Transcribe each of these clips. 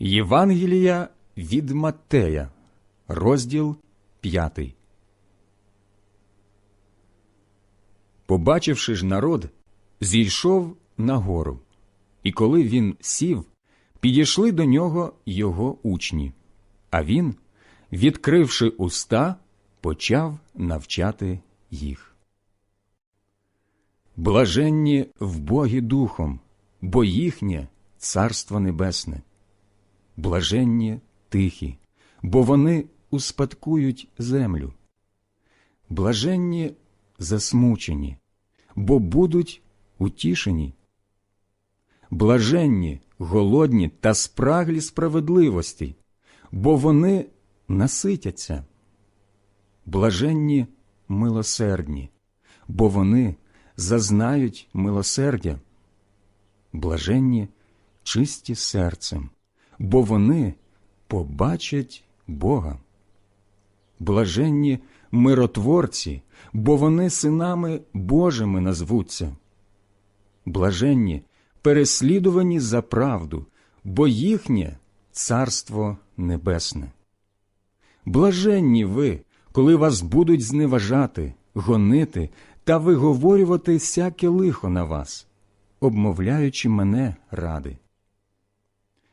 Євангелія від Маттея, розділ 5. Побачивши ж народ, зійшов на гору, і коли він сів, підійшли до нього його учні, а він, відкривши уста, почав навчати їх. Блаженні в Богі духом, бо їхнє царство небесне. Блаженні тихі, бо вони успадкують землю. Блаженні засмучені, бо будуть утішені. Блаженні, голодні та спраглі справедливості, бо вони наситяться. Блаженні милосердні, бо вони зазнають милосердя. Блаженні чисті серцем, бо вони побачать Бога. Блаженні миротворці, бо вони синами Божими назвуться. Блаженні переслідувані за правду, бо їхнє царство небесне. Блаженні ви, коли вас будуть зневажати, гонити та виговорювати всяке лихо на вас, обмовляючи мене ради.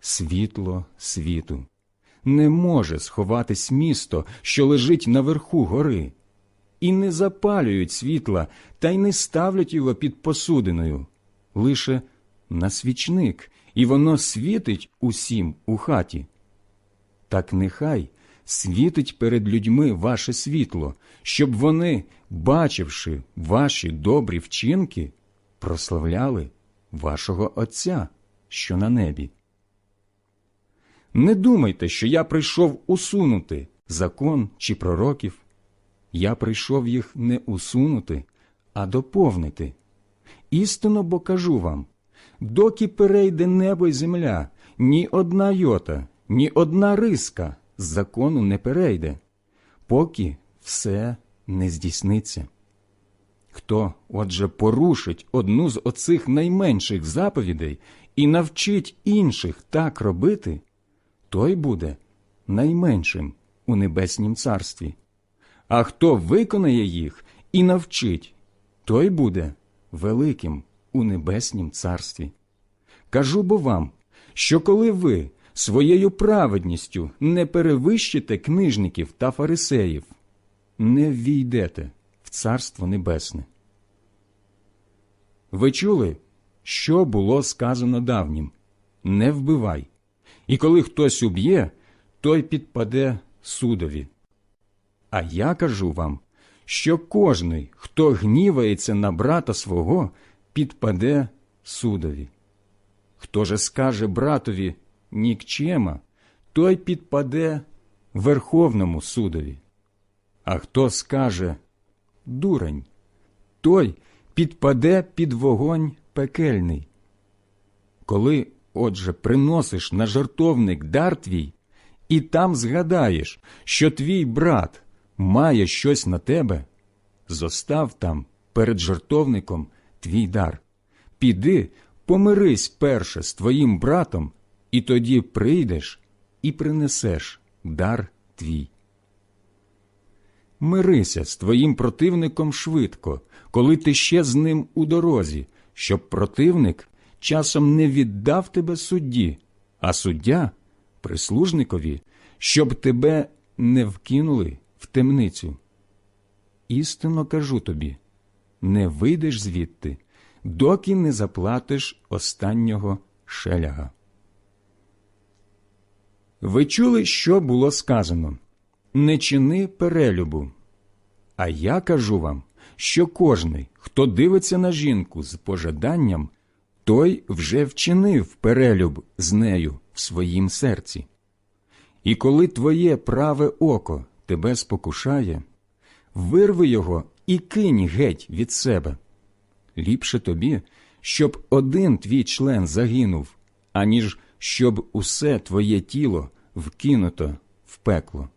світло світу. Не може сховатись місто, що лежить наверху гори, і не запалюють світла та й не ставлять його під посудиною, лише на свічник, і воно світить усім у хаті. Так нехай світить перед людьми ваше світло, щоб вони, бачивши ваші добрі вчинки, прославляли вашого Отця, що на небі. Не думайте, що я прийшов усунути закон чи пророків. Я прийшов їх не усунути, а доповнити. Істинно бо кажу вам доки перейде небо й земля, ні одна йота, ні одна риска з закону не перейде, поки все не здійсниться. Хто, отже, порушить одну з оцих найменших заповідей і навчить інших так робити, той буде найменшим у небеснім царстві. А хто виконає їх і навчить, той буде великим у небеснім царстві. Кажу бо вам, що коли ви своєю праведністю не перевищите книжників та фарисеїв, не ввійдете в Царство Небесне. Ви чули, що було сказано давнім не вбивай, і коли хтось уб'є, той підпаде судові. А я кажу вам, що кожний, хто гнівається на брата свого, підпаде судові. Хто же скаже братові нікчема, той підпаде Верховному судові. А хто скаже дурень, той підпаде під вогонь пекельний. Коли, отже, приносиш на жартовник дар твій, і там згадаєш, що твій брат має щось на тебе, зостав там перед жартовником твій дар. Піди, помирись перше з твоїм братом, і тоді прийдеш і принесеш дар твій. Мирися з твоїм противником швидко, коли ти ще з ним у дорозі, щоб противник часом не віддав тебе судді, а суддя прислужникові, щоб тебе не вкинули в темницю. Істинно кажу тобі не вийдеш звідти, доки не заплатиш останнього шеляга. Ви чули, що було сказано не чини перелюбу. А я кажу вам, що кожний, хто дивиться на жінку з пожаданням, той вже вчинив перелюб з нею в своїм серці. І коли твоє праве око тебе спокушає, вирви його і кинь геть від себе. Ліпше тобі, щоб один твій член загинув, аніж щоб усе твоє тіло вкинуто в пекло.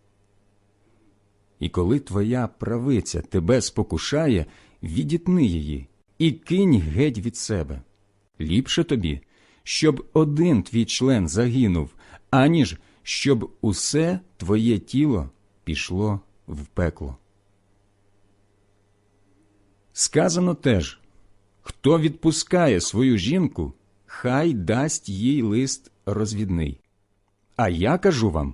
І коли твоя правиця тебе спокушає, відітни її і кинь геть від себе. Ліпше тобі, щоб один твій член загинув, аніж щоб усе твоє тіло пішло в пекло. Сказано теж хто відпускає свою жінку, хай дасть їй лист розвідний. А я кажу вам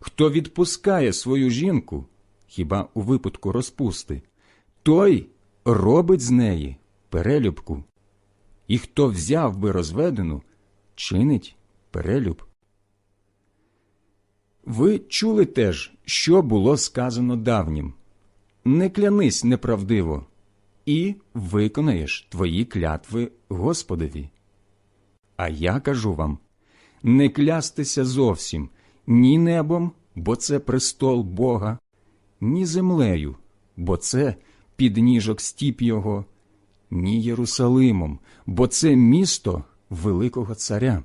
хто відпускає свою жінку, хіба у випадку розпусти, той робить з неї перелюбку. І хто взяв би розведену, чинить перелюб. Ви чули теж, що було сказано давнім не клянись неправдиво, і виконаєш твої клятви Господові. А я кажу вам не клястися зовсім ні небом, бо це престол Бога, ні землею, бо це підніжок стіп Його, ні Єрусалимом, бо це місто Великого Царя.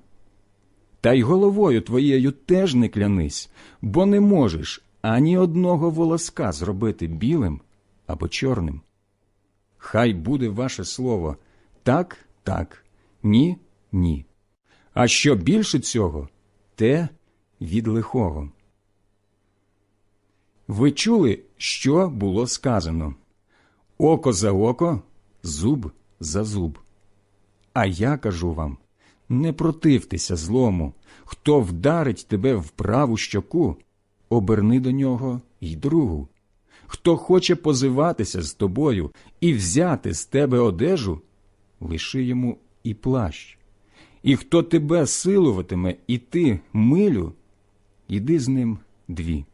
Та й головою твоєю теж не клянись, бо не можеш ані одного волоска зробити білим або чорним. Хай буде ваше слово так, так, ні, ні. А що більше цього, те від лихого. Ви чули, що було сказано око за око, зуб за зуб. А я кажу вам не противтеся злому, хто вдарить тебе в праву щоку, оберни до нього й другу. Хто хоче позиватися з тобою і взяти з тебе одежу, лиши йому і плащ. І хто тебе силуватиме і ти милю, іди з ним дві.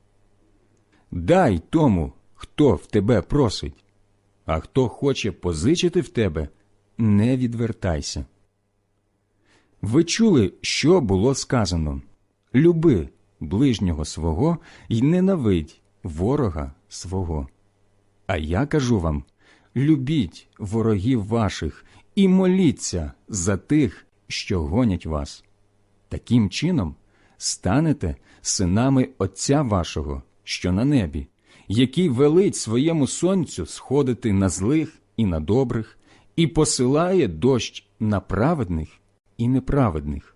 Дай тому, хто в тебе просить, а хто хоче позичити в тебе, не відвертайся. Ви чули, що було сказано люби ближнього свого й ненавидь ворога свого. А я кажу вам любіть ворогів ваших і моліться за тих, що гонять вас. Таким чином станете синами Отця вашого, що на небі, який велить своєму сонцю сходити на злих і на добрих, і посилає дощ на праведних і неправедних.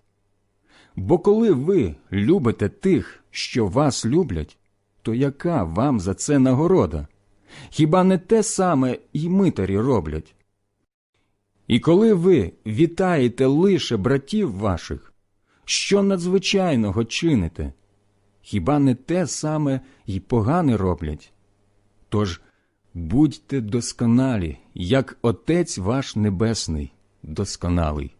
Бо коли ви любите тих, що вас люблять, то яка вам за це нагорода? Хіба не те саме й митарі роблять? І коли ви вітаєте лише братів ваших, що надзвичайного чините? Хіба не те саме й погане роблять? Тож будьте досконалі, як Отець ваш Небесний досконалий.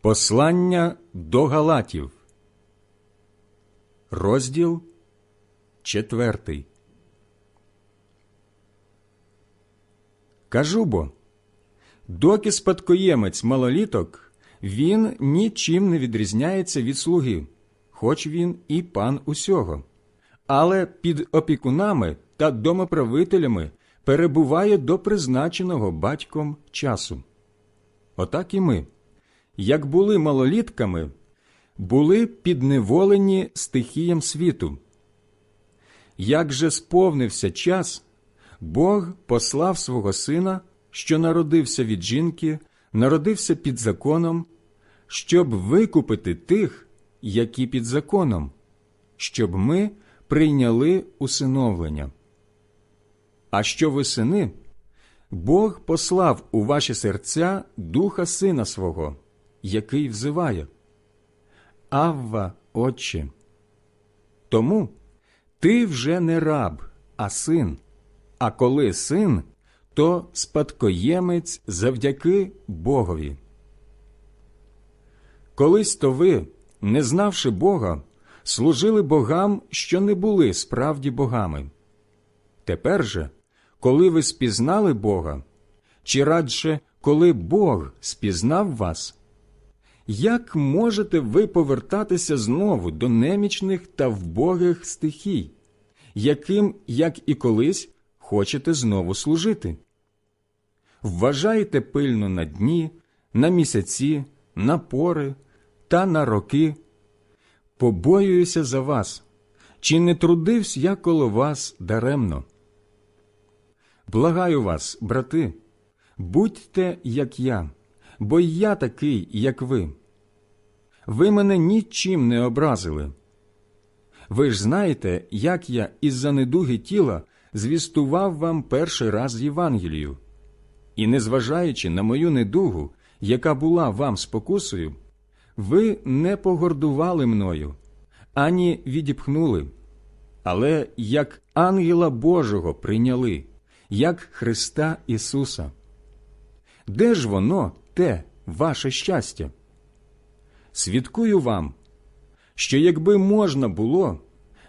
Послання до Галатів, розділ четвертий. Кажу бо, доки спадкоємець малоліток, він нічим не відрізняється від слуги, хоч він і пан усього, але під опікунами та домоправителями перебуває до призначеного батьком часу. Отак і ми як були малолітками, були підневолені стихіям світу. Як же сповнився час, Бог послав свого сина, що народився від жінки, народився під законом, щоб викупити тих, які під законом, щоб ми прийняли усиновлення. А що ви сини? Бог послав у ваші серця духа сина свого який взиває Авва, Отче. Тому ти вже не раб, а син, а коли син, то спадкоємець завдяки Богові. Колись то ви, не знавши Бога, служили богам, що не були справді богами. Тепер же, коли ви спізнали Бога, чи радше, коли Бог спізнав вас? Як можете ви повертатися знову до немічних та вбогих стихій, яким, як і колись, хочете знову служити? Вважайте пильно на дні, на місяці, на пори та на роки. Побоююся за вас, чи не трудився я коло вас даремно? Благаю вас, брати, будьте, як я, бо я такий, як ви. Ви мене нічим не образили. Ви ж знаєте, як я із-за недуги тіла звістував вам перший раз Євангелію. І, незважаючи на мою недугу, яка була вам спокусою, ви не погордували мною, ані відіпхнули, але як ангела Божого прийняли, як Христа Ісуса. Де ж воно, те, ваше щастя? Свідкую вам, що якби можна було,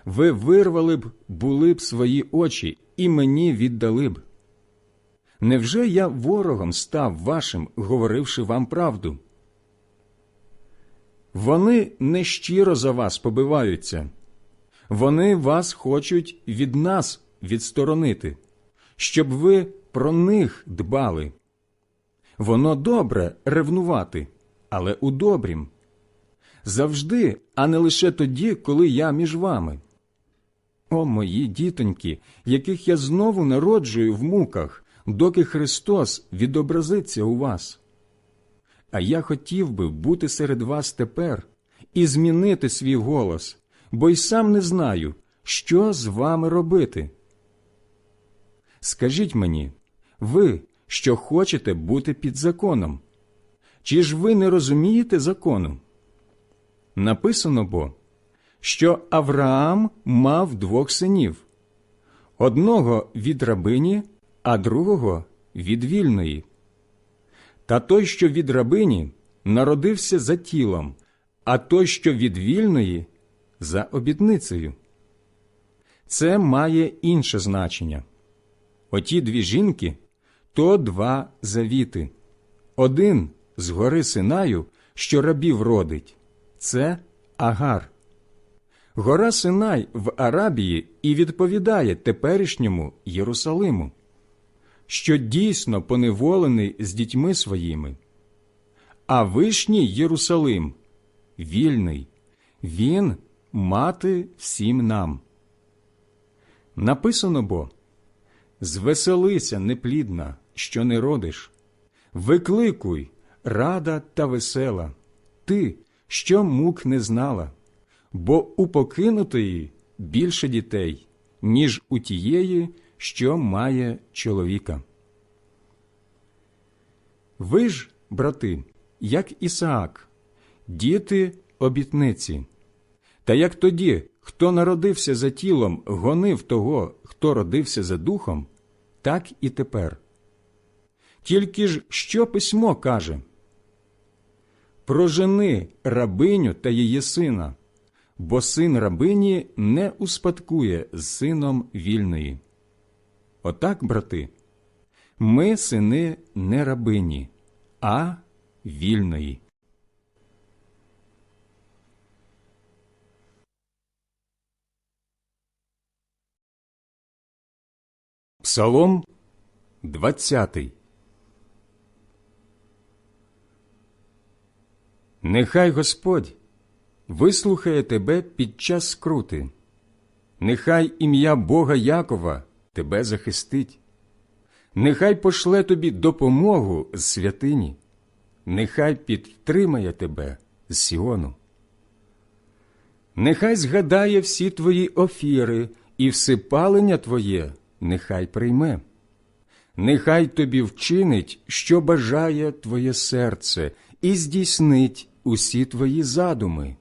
ви вирвали б, були б свої очі і мені віддали б. Невже я ворогом став вашим, говоривши вам правду? Вони нещиро за вас побиваються, вони вас хочуть від нас відсторонити, щоб ви про них дбали. Воно добре ревнувати, але у добрім. Завжди, а не лише тоді, коли я між вами. О, мої дітоньки, яких я знову народжую в муках, доки Христос відобразиться у вас. А я хотів би бути серед вас тепер і змінити свій голос, бо й сам не знаю, що з вами робити. Скажіть мені, ви, що хочете бути під законом, чи ж ви не розумієте закону? Написано бо, що Авраам мав двох синів одного від рабині, а другого від вільної. Та той, що від рабині, народився за тілом, а той, що від вільної, за обітницею. Це має інше значення. Оті дві жінки то два завіти. Один з гори Синаю, що рабів родить, це Агар. Гора Синай в Арабії і відповідає теперішньому Єрусалиму, що дійсно поневолений з дітьми своїми. А вишній Єрусалим вільний, він мати всім нам. Написано бо Звеселися, неплідна, що не родиш, викликуй, рада та весела, ти, що мук не знала, бо у покинутої більше дітей, ніж у тієї, що має чоловіка. Ви ж, брати, як Ісаак, діти обітниці, та як тоді, хто народився за тілом, гонив того, хто родився за духом, так і тепер. Тільки ж що письмо каже? Прожени рабиню та її сина, бо син рабині не успадкує з сином вільної. Отак, брати, ми сини не рабині, а вільної. Псалом 20 Нехай Господь вислухає тебе під час скрути, нехай ім'я Бога Якова тебе захистить, нехай пошле тобі допомогу з святині, нехай підтримає тебе з Сіону. Нехай згадає всі твої офіри і всипалення твоє нехай прийме. Нехай тобі вчинить, що бажає твоє серце, і здійснить усі твої задуми.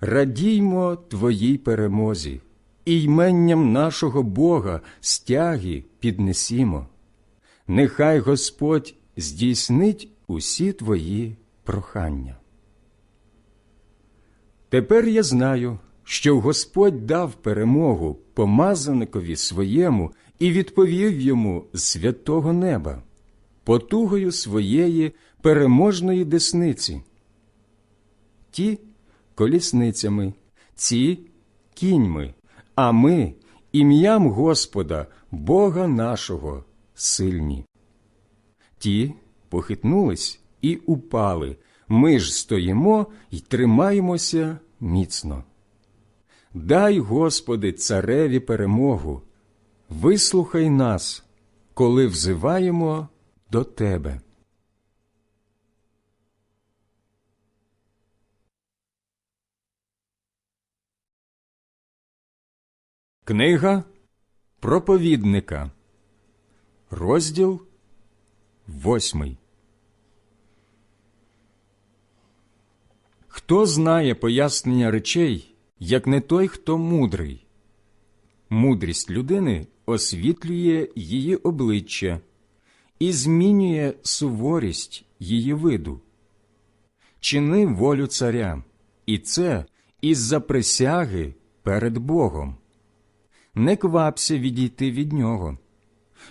Радіймо твоїй перемозі, і йменням нашого Бога стяги піднесімо. Нехай Господь здійснить усі твої прохання. Тепер я знаю, що Господь дав перемогу помазаникові своєму і відповів йому з святого неба, потугою своєї переможної десниці. Ті колісницями, ці кіньми, а ми ім'ям Господа, Бога нашого, сильні. Ті похитнулись і упали. Ми ж стоїмо й тримаємося міцно. Дай, Господи, цареві перемогу, вислухай нас, коли взиваємо до Тебе. Книга проповідника, розділ восьмий. Хто знає пояснення речей, як не той, хто мудрий? Мудрість людини освітлює її обличчя і змінює суворість її виду. Чини волю царя, і це із-за присяги перед Богом. Не квапся відійти від нього.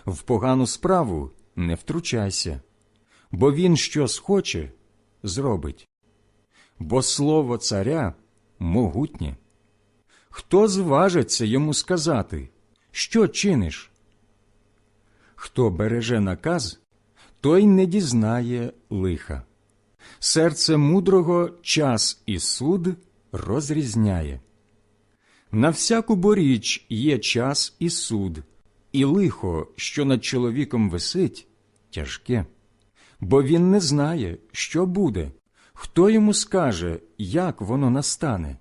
В погану справу не втручайся, бо він що схоче, зробить. Бо слово царя могутнє. Хто зважиться йому сказати, що чиниш? Хто береже наказ, той не дізнає лиха. Серце мудрого час і суд розрізняє. На всяку боріч є час і суд, і лихо, що над чоловіком висить, тяжке, бо він не знає, що буде, хто йому скаже, як воно настане.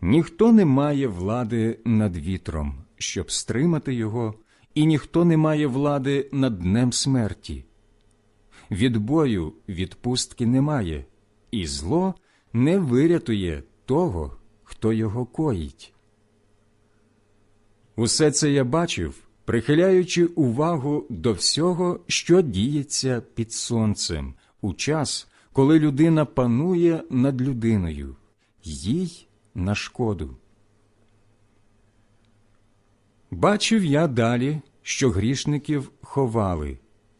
Ніхто не має влади над вітром, щоб стримати його, і ніхто не має влади над днем смерті. Від бою відпустки немає, і зло не вирятує того, хто його коїть. Усе це я бачив, прихиляючи увагу до всього, що діється під сонцем, у час, коли людина панує над людиною, їй на шкоду. Бачив я далі, що грішників ховали,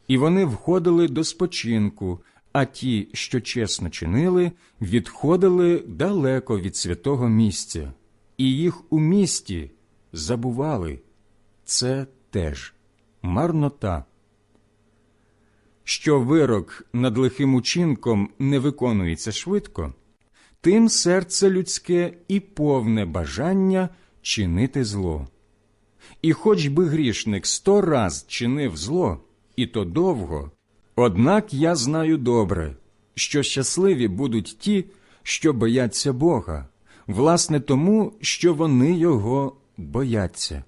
і вони входили до спочинку, а ті, що чесно чинили, відходили далеко від святого місця, і їх у місті забували. Це теж марнота. Що вирок над лихим учинком не виконується швидко, тим серце людське і повне бажання чинити зло. І хоч би грішник сто раз чинив зло, і то довго, однак я знаю добре, що щасливі будуть ті, що бояться Бога, власне тому, що вони його бояться.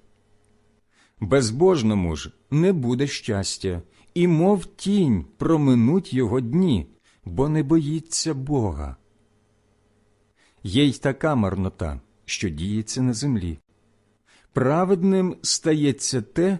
Безбожному ж не буде щастя, і мов тінь проминуть його дні, бо не боїться Бога. Є й така марнота, що діється на землі. Праведним стається те,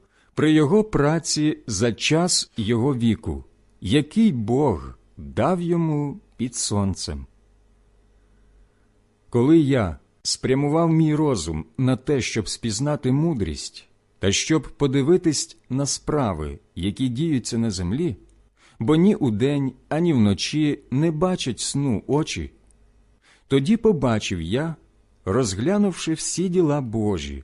при його праці за час його віку, який Бог дав йому під сонцем. Коли я спрямував мій розум на те, щоб спізнати мудрість, та щоб подивитись на справи, які діються на землі, бо ні удень, ані вночі не бачать сну очі, тоді побачив я, розглянувши всі діла Божі,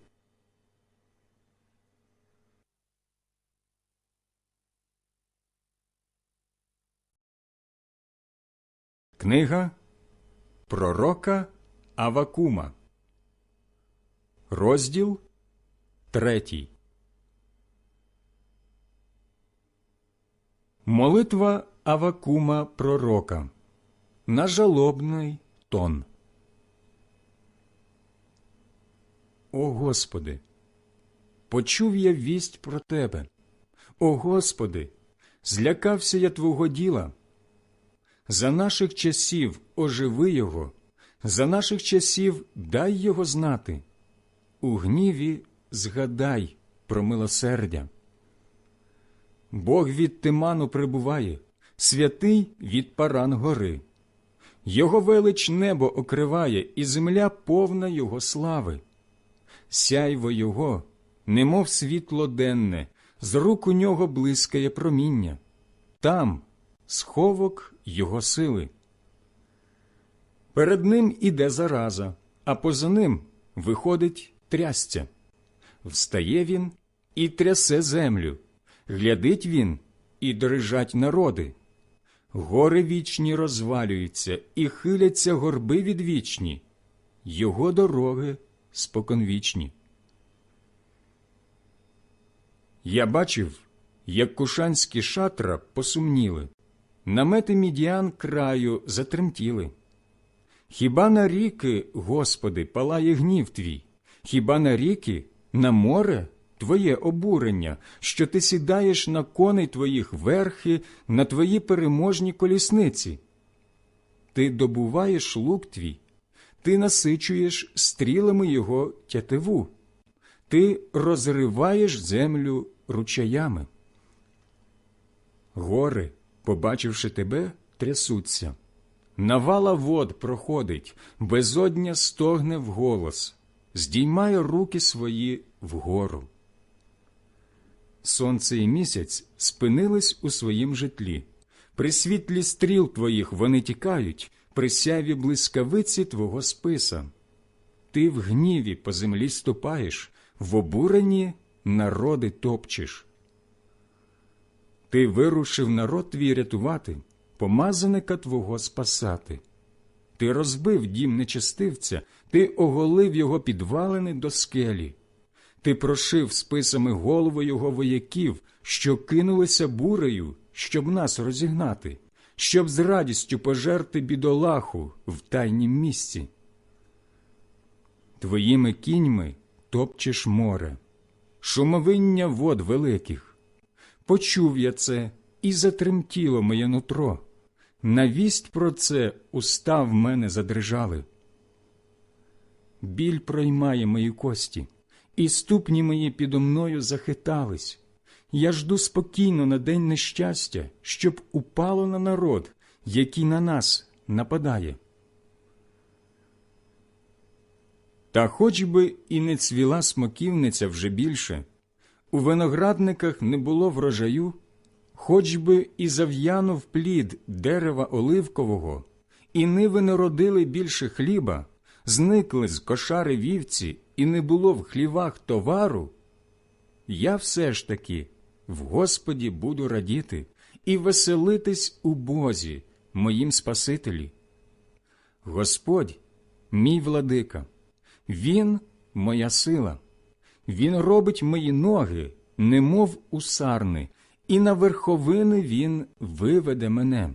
Книга Пророка Авакума, розділ третій. Молитва Авакума Пророка на жалобний тон. О Господи, почув я вість про Тебе. О Господи, злякався я Твого діла. За наших часів оживи Його, за наших часів дай Його знати. У гніві згадай про милосердя. Бог від Тиману прибуває, святий від паран гори. Його велич небо окриває, і земля повна Його слави. Сяйво Його, немов світло денне, з рук у нього блискає проміння. Там сховок Його сили. Перед ним іде зараза, а поза ним виходить трясця. Встає він і трясе землю, глядить він і дрижать народи. Гори вічні розвалюються і хиляться горби відвічні, його дороги споконвічні. Я бачив, як кушанські шатра посумніли, намети мідіан краю затремтіли. Хіба на ріки, Господи, палає гнів твій? Хіба на ріки, на море твоє обурення, що ти сідаєш на коней твоїх верхи, на твої переможні колісниці? Ти добуваєш лук твій, ти насичуєш стрілами його тятиву, ти розриваєш землю ручаями. Гори, побачивши тебе, трясуться. Навала вод проходить, безодня стогне вголос, здіймає руки свої вгору. Сонце і місяць спинились у своїм житлі. При світлі стріл твоїх вони тікають, при сяві блискавиці твого списа. Ти в гніві по землі ступаєш, в обуренні народи топчеш. Ти вирушив народ твій рятувати, помазаника твого спасати. Ти розбив дім нечестивця, ти оголив його підвалини до скелі. Ти прошив списами голови його вояків, що кинулися бурею, щоб нас розігнати, щоб з радістю пожерти бідолаху в тайнім місці. Твоїми кіньми топчеш море, шумовиння вод великих. Почув я це і затремтіло моє нутро. Навість про це уста в мене задрижали. Біль проймає мої кості, і ступні мої підо мною захитались. Я жду спокійно на день нещастя, щоб упало на народ, який на нас нападає. Та хоч би і не цвіла смоківниця вже більше, у виноградниках не було врожаю, хоч би і зав'янув плід дерева оливкового, і ниви не родили більше хліба, зникли з кошари вівці, і не було в хлівах товару, я все ж таки в Господі буду радіти і веселитись у Бозі, моїм Спасителі. Господь, мій владика, Він моя сила, Він робить мої ноги, немов у сарни, і на верховини Він виведе мене.